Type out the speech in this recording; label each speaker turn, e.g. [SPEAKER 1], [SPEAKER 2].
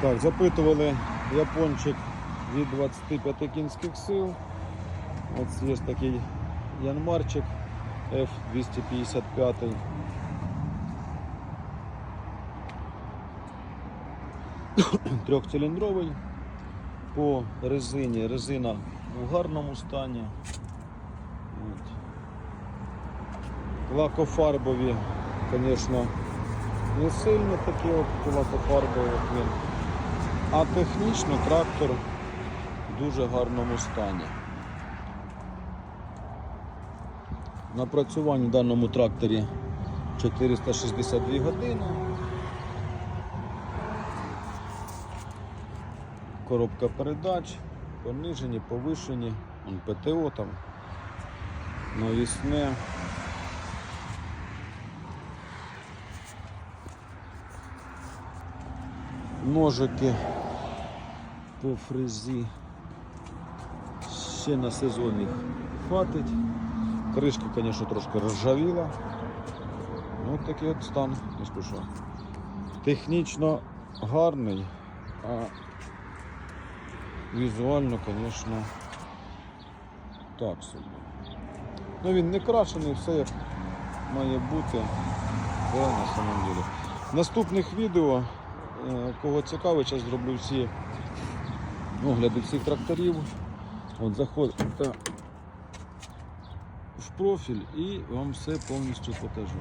[SPEAKER 1] Так, запитували япончик від 25 кінських сил. Ось є такий янмарчик F255. Трьохциліндровий по резині. Резина в гарному стані. Лакофарбові, звісно, не сильно такі от лакофарбові. А технічно трактор в дуже гарному стані. Напрацювання в даному тракторі 462 години. Коробка передач, понижені, повишені, Вон ПТО там, навісне. Ножики по фрезі. Ще на сезон їх хватить. Кришка, звісно, трошки розжавіла. Ну, такий от стан, не скажу. Технічно гарний, а візуально, звісно, так собі. Ну він не крашений, все як має бути. Це на самом деле. Наступних відео, е, кого цікавить, зараз зроблю всі огляди всіх тракторів. От заходите в профіль і вам все повністю покажу.